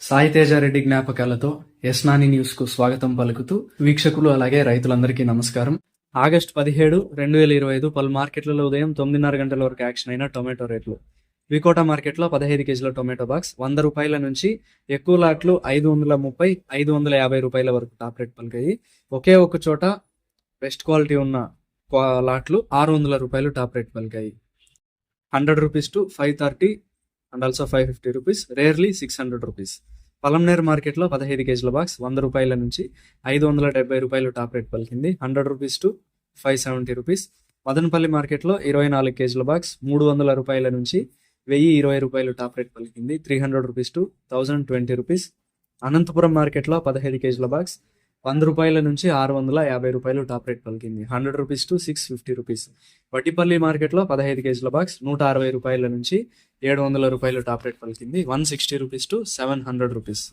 సాయితేజారెడ్డి జ్ఞాపకాలతో యస్నాని న్యూస్కు స్వాగతం పలుకుతూ వీక్షకులు అలాగే రైతులందరికీ నమస్కారం. ఆగస్టు పదిహేడు రెండు వేల ఇరవై ఐదు పలు మార్కెట్లలో ఉదయం తొమ్మిదిన్నర గంటల వరకు యాక్షన్ అయిన టొమాటో రేట్లు. వికోటా మార్కెట్లో పదహైదు కేజీల టొమాటో బాక్స్ వంద రూపాయల నుంచి ఎక్కువ లాట్లు ఐదు వందల ముప్పై ఐదు వందల యాభై రూపాయల వరకు టాప్ రేట్ పలికాయి. ఒకే ఒక చోట బెస్ట్ క్వాలిటీ ఉన్న లాట్లు ఆరు వందల రూపాయలు top rate పలికాయి. Hundred rupees to five thirty and also five fifty rupees rarely six hundred rupees Palamaner మార్కెట్లో పదహైదు కేజీల బాక్స్ వంద రూపాయల నుంచి ఐదు వందల డెబ్బై రూపాయలు టాప్ రేట్ పలికింది. Hundred rupees to five seventy rupees Madanapalle మార్కెట్లో ఇరవై నాలుగు కేజీల బాక్స్ మూడు వందల రూపాయల నుంచి వెయ్యి ఇరవై రూపాయలు టాప్ రేట్ పలికింది. Three hundred rupees to thousand twenty rupees Anantapur మార్కెట్లో పదహైదు కేజీల బాక్స్ వంద రూపాయల నుంచి ఆరు వందల యాభై రూపాయలు టాప్ రేట్ పలికింది. Hundred rupees to six fifty rupees. Vaddipalli మార్కెట్లో పదహైదు కేజీల బాక్స్ నూట అరవై రూపాయల నుంచి ఏడు వందల రూపాయలు టాప్ రేట్ పలికింది. One sixty rupees to seven hundred rupees.